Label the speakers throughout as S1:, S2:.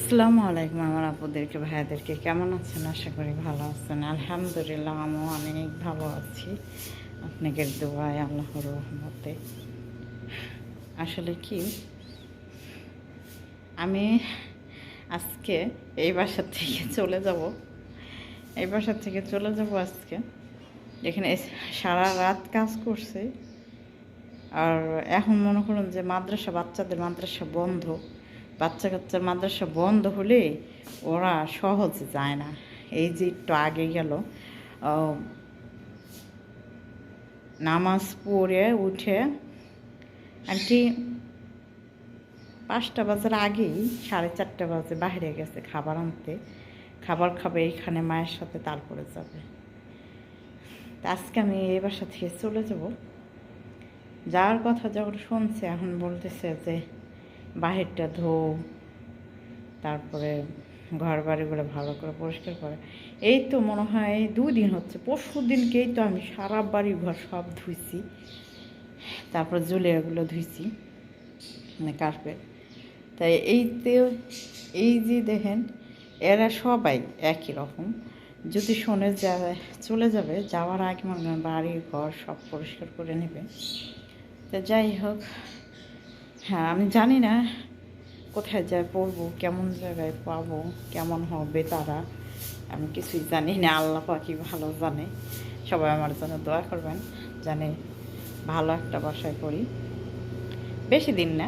S1: আসসালামু আলাইকুম আমার আপুদেরকে, ভাইয়াদেরকে। কেমন আছেন? আশা করি ভালো আছেন। আলহামদুলিল্লাহ, আমিও অনেক ভালো আছি। আপনাদের দোয়ায়, আল্লাহর রহমতে। আসলে কি, আমি আজকে এই বাসার থেকে চলে যাব। এই বাসার থেকে চলে যাব আজকে। এখানে সারা রাত কাজ করছে। আর এখন মনে করুন যে মাদ্রাসা, বাচ্চাদের মাদ্রাসা বন্ধ। বাচ্চা কাচ্চা মাদ্রাসা বন্ধ হলে ওরা সহজে যায় না। এই যে একটু আগে গেল নামাজ পড়ে উঠে কি পাঁচটা বাজার আগেই, সাড়ে চারটে বাজে বাইরে গেছে খাবার আনতে। খাবার খাবে এইখানে মায়ের সাথে, তারপরে যাবে। আজকে আমি এই বাসা থেকে চলে যাব। যাওয়ার কথা যখন শুনছে, এখন বলতেছে যে বাহিরটা ধো তারপরে ঘর বাড়িগুলো ভালো করে পরিষ্কার করে। এই তো মনে হয় এই দুই দিন হচ্ছে পরশু দিনকেই তো আমি সারা বাড়ি ঘর সব ধুইছি। তারপর জুলিয়াগুলো ধুইছি মানে কার্পেট। তাই এইতে এই যে দেখেন, এরা সবাই একই রকম। যদি শোনে যা, চলে যাবে, যাওয়ার আগে মনে বাড়ি ঘর সব পরিষ্কার করে নেবে। তো যাই হোক হ্যাঁ আমি জানি না কোথায় যায়, পড়ব, কেমন জায়গায় পাবো, কেমন হবে তারা, আমি কিছুই জানি না, আল্লাহ পাখি ভালো জানে। সবাই আমার জন্য দোয়া করবেন, জানে ভালো একটা বাসায় করি বেশি দিন না,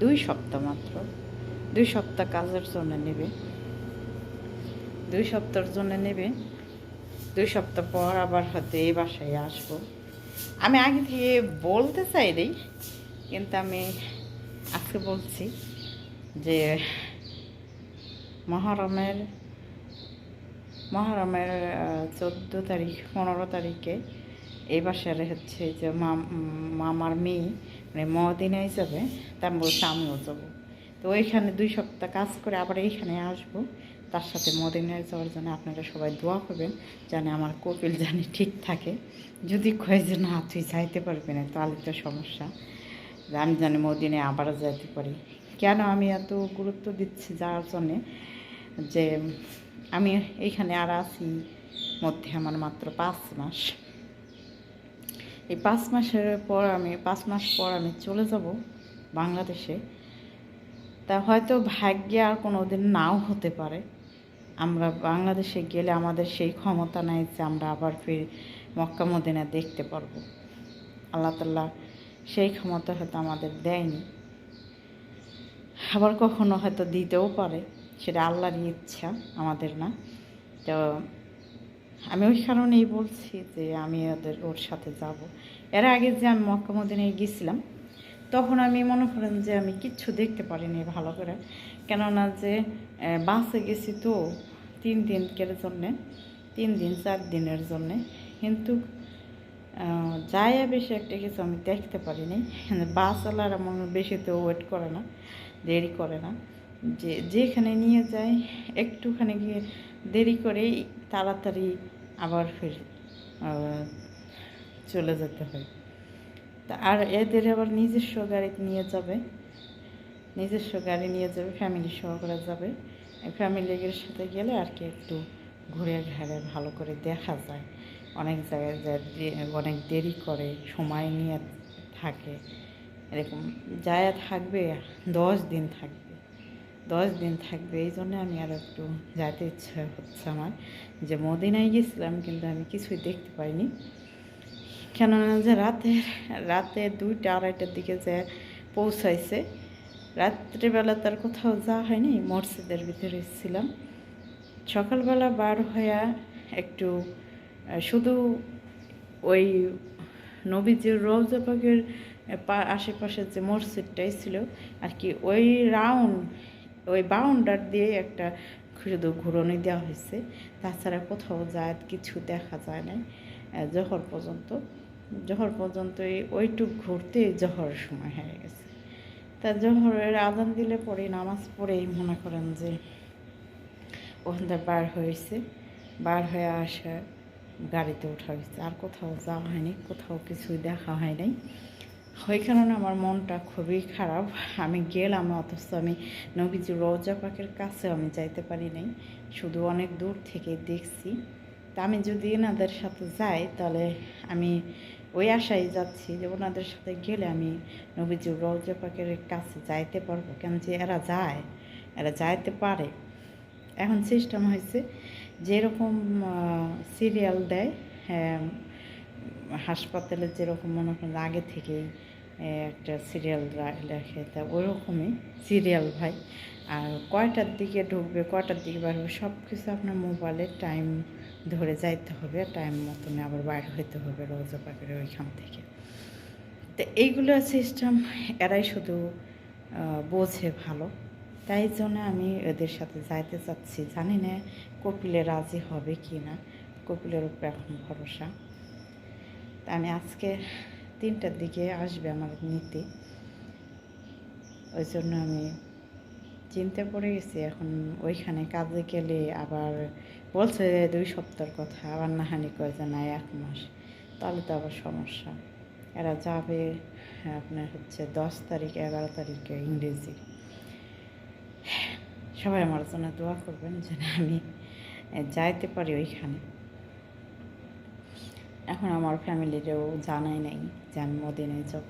S1: দুই সপ্তাহ মাত্র। দুই সপ্তাহ কাজের জন্য নেবে। দুই সপ্তাহের জন্য নেবে। দুই সপ্তাহ পর আবার হয়তো এই বাসায় আসব। আমি আগে থেকে বলতে চাই রে কিন্তু আমি আজকে বলছি যে মহরমের মহরমের চোদ্দ তারিখ, পনেরো তারিখে এই বাসার হচ্ছে যে মাম- মামার মেয়ে মানে মদিনায় যাবে, তা বলছি আমিও যাব। তো ওইখানে দুই সপ্তাহ কাজ করে আবার এইখানে আসব, তার সাথে মদিনায় যাওয়ার জন্য আপনারা সবাই দোয়া করবেন যেন আমার কপিল জানি ঠিক থাকে। যদি কয়ে যে না, তুই যাইতে পারবি না, তাহলে তো সমস্যা। যে আমি জানি মদিনে আবার যাইতে পারি। কেন আমি এত গুরুত্ব দিচ্ছি যাওয়ার জন্যে? যে আমি এইখানে আর আছি মধ্যে আমার মাত্র পাঁচ মাস। এই পাঁচ মাসের পর আমি, পাঁচ মাস পর আমি চলে যাব বাংলাদেশে। তা হয়তো ভাগ্যে আর কোনো দিন নাও হতে পারে। আমরা বাংলাদেশে গেলে আমাদের সেই ক্ষমতা নাই যে আমরা আবার ফির মক্কা মদিনা দেখতে পারব। আল্লাহ তাল্লাহ সেই ক্ষমতা হয়তো আমাদের দেয়নি। আবার কখনো হয়তো দিতেও পারে, সেটা আল্লাহরই ইচ্ছা, আমাদের না। তো আমি ওই কারণেই বলছি যে আমি ওদের, ওর সাথে যাব। এর আগে যে আমি মক্কা মদিনায় গেছিলাম তখন আমি মনে করেন যে আমি কিচ্ছু দেখতে পারিনি ভালো করে। কেননা যে বাসে গেছি তো তিন দিনকের জন্যে? তিন দিন, চার দিনের জন্যে। কিন্তু আহ, যাই বেশি একটা কিছু আমি দেখতে পারিনি। বাসওয়ালারা মনে হয় বেশি তো ওয়েট করে না দেরি করে না। যে যেখানে নিয়ে যায় একটুখানি গিয়ে দেরি করেই তাড়াতাড়ি আবার ফির চলে যেতে হয়। তা আর এদের আবার নিজস্ব গাড়িতে নিয়ে যাবে। নিজস্ব গাড়ি নিয়ে যাবে ফ্যামিলি সহকারে যাবে। ফ্যামিলির সাথে গেলে আর কি একটু ঘুরে ঘাড়ে ভালো করে দেখা যায়। অনেক জায়গায় অনেক দেরি করে, সময় নিয়ে থাকে, এরকম যায় থাকবে, দশ দিন থাকবে, দশ দিন থাকবে, এই জন্য আমি আর একটু যাইতে ইচ্ছা হচ্ছে আমার, যে মদিনায় গেছিলাম কিন্তু আমি কিছুই দেখতে পাইনি, কেননা যে রাতে রাতে দুইটা আড়াইটার দিকে যে পৌঁছাইছে, রাত্রিবেলা তার কোথাও যাওয়া হয়নি, মসজিদের ভিতরে ছিলাম, সকালবেলা বার হইয়া একটু শুধু ওই নবীজির রোজা পাকের আশেপাশের যে মসজিদটাই ছিল, আর কি ওই রাউন্ড, ওই বাউন্ডার দিয়ে একটা শুধু ঘুরনি দেওয়া হয়েছে। তাছাড়া কোথাও যায়, কিছু দেখা যায় না জহর পর্যন্ত। জহর পর্যন্ত ওইটুক ঘুরতে জহরের সময় হয়ে গেছে। তা জহরের আজান দিলে পরে, নামাজ পড়েই মনে করেন যে ওখান থেকে বার হয়েছে। বার হয়ে আসা গাড়িতে ওঠা হয়েছে। আর কোথাও যাওয়া হয়নি, কোথাও কিছুই দেখা হয় নাই। ওই কারণে আমার মনটা খুবই খারাপ। আমি গেলাম, অথচ আমি নবীজি রোজা পাকের কাছে আমি যাইতে পারি নাই। শুধু অনেক দূর থেকে দেখছি। তা আমি যদি এনাদের সাথে যাই, তাহলে আমি ওই আশায় যাচ্ছি যে ওনাদের সাথে গেলে আমি নবীজি রোজা পাকের কাছে যাইতে পারব। কেন যে এরা যায়, এরা যাইতে পারে। এখন সিস্টেম হয়েছে যেরকম সিরিয়াল দেয় হ্যাঁ হাসপাতালে যেরকম মনে করেন আগে থেকেই একটা সিরিয়াল লেখে তা ওরকমই সিরিয়াল ভাই। আর কয়টার দিকে ঢুকবে, কয়টার দিকে বার হবে সব কিছু আপনার মোবাইলে টাইম ধরে যাইতে হবে, টাইম মতন আবার বাইর হইতে হবে রোজা পাখির ওইখান থেকে। তো এইগুলো সিস্টেম এরাই শুধু বোঝে ভালো। তাই জন্য আমি এদের সাথে যাইতে চাচ্ছি, জানি না কপিলে রাজি হবে কি না? কপিলের উপরে এখন ভরসা। তা আমি আজকে তিনটার দিকে আসবে আমার নিতে। ওই জন্য আমি চিন্তা পড়ে গেছি। এখন ওইখানে কাজে গেলে আবার বলছে দুই সপ্তাহের কথা আবার নাহানি কয় যে না এক মাস। তাহলে তো আবার সমস্যা। এরা যাবে হ্যাঁ, আপনার হচ্ছে দশ তারিখ এগারো তারিখে ইংরেজি। সবাই আমার জন্য দোয়া করবেন যেন আমি যাইতে পারি ওইখানে। এখন আমার ফ্যামিলিরও জানাই নাই যে আমি মদিনায় যাব।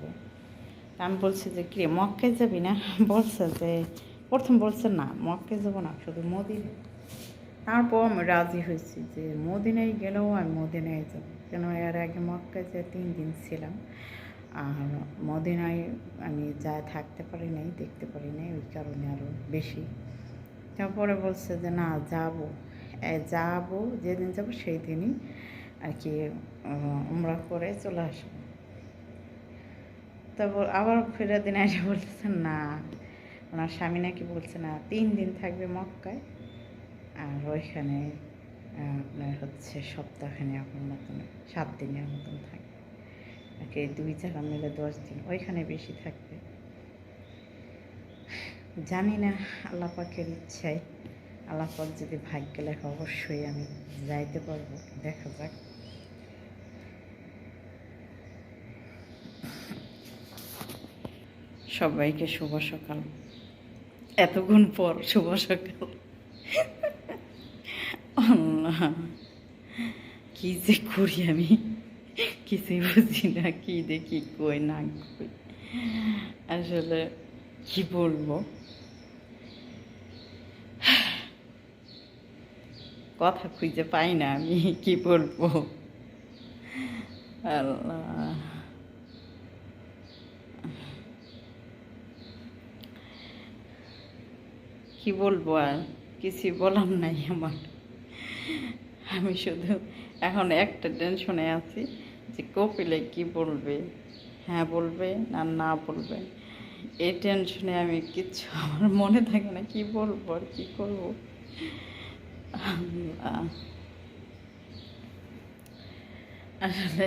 S1: আমি বলছি যে কি রে, মক্কায় যাবি না? বলছে যে প্রথম বলছে না মক্কায় যাব না শুধু মদিনা তারপর আমি রাজি হয়েছি যে মদিনায় গেলেও আমি মদিনায় যাব। কেন এর আগে মক্কায় যে তিন দিন ছিলাম আর মদিনায় আমি যা থাকতে পারি নাই দেখতে পারি নাই ওই কারণে আরও বেশি। তারপরে বলছে যে না যাব। যাব, যেদিন যাব সেই দিনই আর কি উমরা করে চলে আসব। তারপর আবার ফেরার দিন এসে বলতেছেন না, ওনার স্বামী নাকি বলছে না, তিন দিন থাকবে মক্কায়, আর ওইখানে আপনার হচ্ছে সপ্তাহখানে আপনার মতন, সাত দিনের মতন থাকবে। আর কি দুই জায়গা মিলে দশ দিন ওইখানে বেশি থাকবে। জানি না, আল্লাহ পাকের ইচ্ছায়। আল্লাহ পাক যদি ভাগ্যে লেখা, অবশ্যই আমি যাইতে পারব। দেখা যাক। সবাইকে শুভ সকাল। এতক্ষণ পর শুভ সকাল। কি যে করি আমি? কিছুই বুঝি না, কি দেখি, কই না কই। আসলে কি বলব? কথা খুঁজে পাই না আমি, কি বলব? আল্লাহ। কি বলব আর? কিছু বলার নাই আমার। আমি শুধু এখন একটা টেনশনে আছি যে কপিলে কি বলবে? হ্যাঁ বলবে না না বলবে? এই টেনশনে আমি কিচ্ছু আমার মনে থাকে না, কি বলব আর কি করব। আসলে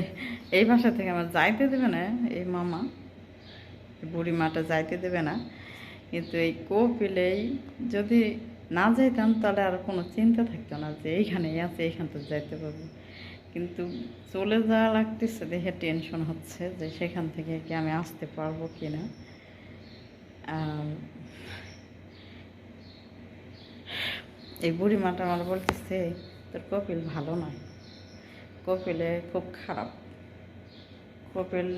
S1: এই বাসা থেকে আমার যাইতে দেবে না, এই মামা। বুড়ি মাটা যাইতে দেবে না। কিন্তু এই কোপিলেই যদি না যাইতাম, তাহলে আর কোনো চিন্তা থাকতো না যে এইখানেই আছে, এইখান তো যাইতে পারব। কিন্তু চলে যাওয়া লাগতেছে, দেখে টেনশন হচ্ছে যে সেখান থেকে কি আমি আসতে পারব কি না এই বুড়ি মাটা আমার বলতেছে, তোর কপিল ভালো নয় কপিলে খুব খারাপ। কপিল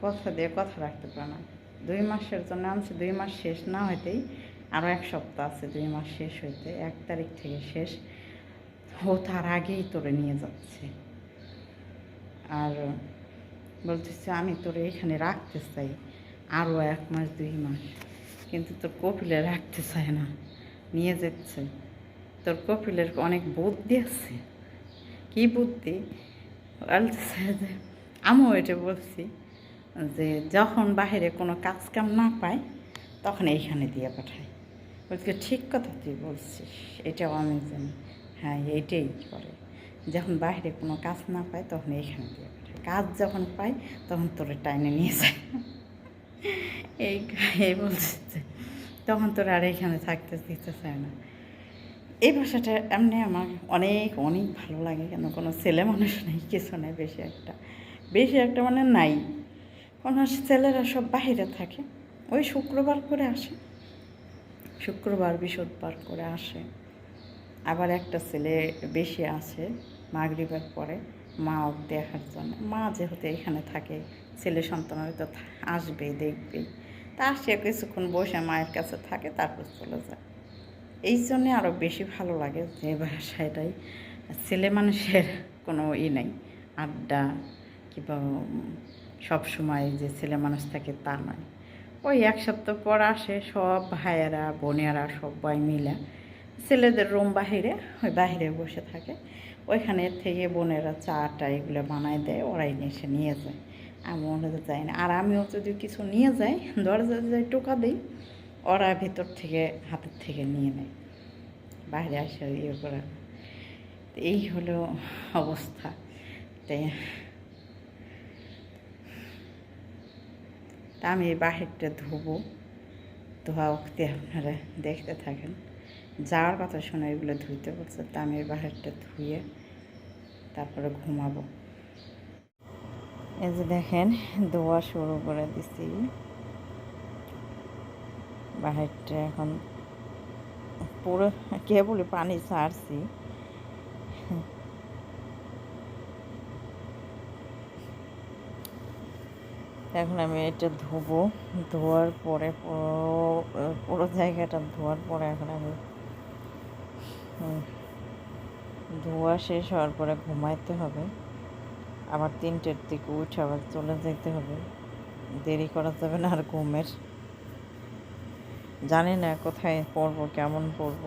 S1: কথা দিয়ে কথা রাখতে পারে না। দুই মাসের জন্য আনছে, দুই মাস শেষ না হইতেই আরও এক সপ্তাহ আছে দুই মাস শেষ হইতে, এক তারিখ থেকে শেষ। ও তার আগেই তোরে নিয়ে যাচ্ছে। আর বলতেছে, আমি তোরে এখানে রাখতে চাই আরও এক মাস, দুই মাস। কিন্তু তোর কপিলে রাখতে চায় না, নিয়ে যাচ্ছে। তোর কপিলের অনেক বুদ্ধি আছে। কি বুদ্ধি? আমিও এটা বলছি যে যখন বাইরে কোনো কাজ কাম না পায়, তখন এইখানে দিয়ে পাঠায়। বলছি, ঠিক কথা তুই বলছিস, এটাও আমি জানি। হ্যাঁ এইটাই করে। যখন বাইরে কোনো কাজ না পায়, তখন এইখানে দিয়ে পাঠায়। কাজ যখন পায়, তখন তোর টাইনে নিয়ে যায়। এই বলছে তখন তোর আর এইখানে থাকতে দিতে চায় না। এই ভাষাটা এমনি আমার অনেক অনেক ভালো লাগে কেন? কোনো ছেলে মানুষ নেই, কিছু নেই, বেশি একটা। বেশি একটা মানে নাই। কোনো ছেলেরা সব বাহিরে থাকে। ওই শুক্রবার করে আসে। শুক্রবার, বৃহস্পতিবার করে আসে। আবার একটা ছেলে বেশি আসে মাগরিবের পরে মা ওকে দেখার জন্য। মা যেহেতু এখানে থাকে, ছেলে সন্তান থা- আসবেই দেখবেই তা সে কিছুক্ষণ বসে মায়ের কাছে থাকে, তারপর চলে যায়। এই জন্যে আরও বেশি ভালো লাগে যে বাসাটাই ছেলে মানুষের কোনো ই নেই, আড্ডা কিংবা সব সময় যে ছেলে মানুষ থাকে তা নয়। ওই এক সপ্তাহ পর আসে সব ভাইয়েরা, বোনেরা সবাই মিলে। ছেলেদের রুম বাহিরে, ওই বাহিরে বসে থাকে। ওইখানে থেকে বোনেরা চা টা এগুলো বানায় দেয়, ওরাই এসে নিয়ে যায়। আমি ওনাদের যাই না। আর আমিও যদি কিছু নিয়ে যাই দরজা যাই টোকা দিই ওরা ভিতর থেকে, হাতের থেকে নিয়ে নেয়। বাইরে আসে ইয়ে করে। এই হলো অবস্থা। তাই তা আমি বাহিরটা ধোবো। ধোয়া অক্তি আপনারা দেখতে থাকেন। যাওয়ার কথা শুনে এগুলো ধুইতে বলছে। তা আমি বাহিরটা ধুয়ে তারপরে ঘুমাবো। এই যে দেখেন, ধোয়া শুরু করে দিছি। বাহিরটা এখন পুরো কে কেবলই পানি ছাড়ছি। এখন আমি এটা ধোবো। ধোয়ার পুরো পুরো জায়গাটা ধোয়ার পরে এখন আমি ধোয়া শেষ হওয়ার পরে ঘুমাইতে হবে। আবার তিনটের দিকে উঠে আবার চলে যেতে হবে। দেরি করা যাবে না আর ঘুমের। জানি না কোথায় পড়ব, কেমন পড়ব,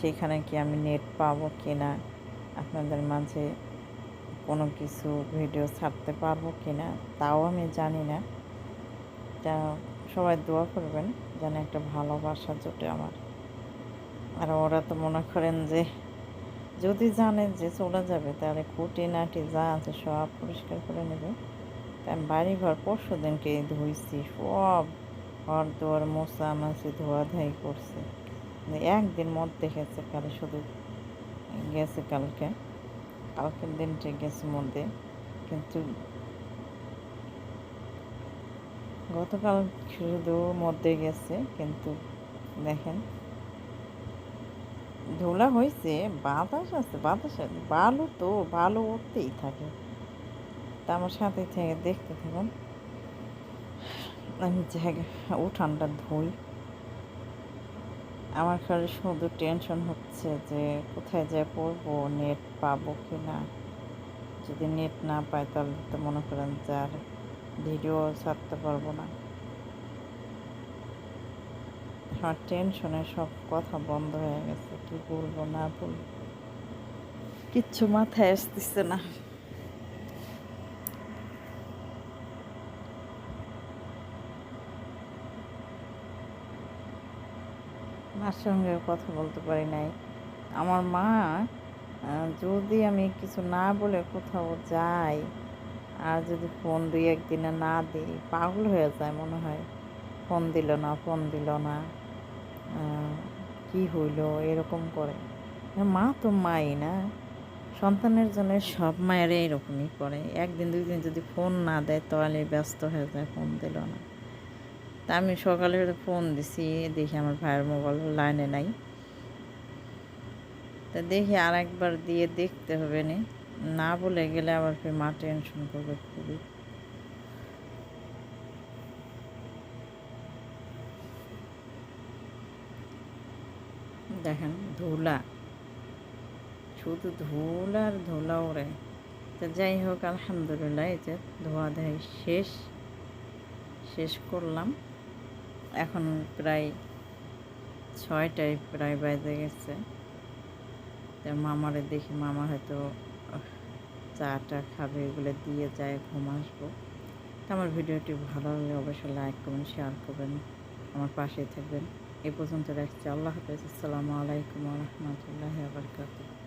S1: সেখানে কি আমি নেট পাবো কি না আপনাদের মাঝে কোনো কিছু ভিডিও ছাড়তে পারব কি না তাও আমি জানি না। তা সবাই দোয়া করবেন যেন একটা ভালোবাসা জোটে আমার। আর ওরা তো মনে করেন যে, যদি জানে যে চলে যাবে, তাহলে খুঁটি নাটি যা আছে সব পরিষ্কার করে নেবে। তা আমি বাড়ি ঘর পরশু দিনকে ধুইছি, সব ঘর দুয়ার মোছা মাছি ধোয়া ধাই করছে। মানে একদিন মদ দেখেছে কালে, শুধু গেছে কালকে। কালকের দিনটা গেছে মধ্যে কিন্তু গতকাল শুধু মধ্যে গেছে, কিন্তু দেখেন, ধুলা হয়েছে বাতাস আছে, বাতাস বালু তো, বালু উঠতেই থাকে। তা আমার সাথে থেকে দেখতে থাকুন। উঠানটা ধুই। আমার খালি শুধু টেনশন হচ্ছে যে কোথায় যায় পড়ব নেট পাবো কি না যদি নেট না পাই তাহলে তো মনে করেন যে আর ভিডিও ছাড়তে পারব না। আমার টেনশনে সব কথা বন্ধ হয়ে গেছে, কি বলব না বলব। কিচ্ছু মাথায় আসতেছে না। মার সঙ্গে কথা বলতে পারি নাই। আমার মা যদি আমি কিছু না বলে কোথাও যাই, আর যদি ফোন দুই একদিনে না দিই, পাগল হয়ে যায় মনে হয়। ফোন দিল না, ফোন দিল না কি হইল, এরকম করে। মা তো মাই না। সন্তানের জন্য সব মায়েরা এরকমই করে। একদিন দুই দিন যদি ফোন না দেয়, তাহলে ব্যস্ত হয়ে যায়, ফোন দিল না। তা আমি সকালে ফোন দিছি, দেখি আমার ভাইয়ের মোবাইল লাইনে নাই। তা দেখি আর একবার দিয়ে দেখতে হবে নি। না বলে গেলে আবার ফের মা টেনশন করবে খুবই। দেখেন ধুলা। শুধু ধুলা আর ধুলা ওড়ে তো যাই হোক, আলহামদুলিল্লাহ, এই যে ধোয়া ধাই শেষ। শেষ করলাম। এখন প্রায় ছয়টায় প্রায় বাজে গেছে। তা মামারে দেখি মামা হয়তো আহ, চাটা খাবে এগুলো দিয়ে যায় ঘুম আসব। তা আমার ভিডিওটি ভালো লাগলে অবশ্যই লাইক করবেন শেয়ার করবেন আমার পাশেই থাকবেন। এই পর্যন্ত রাখছি। আল্লাহ হাফেজ। আসসালামু আলাইকুম রহমতুল্লাহ আবরকাত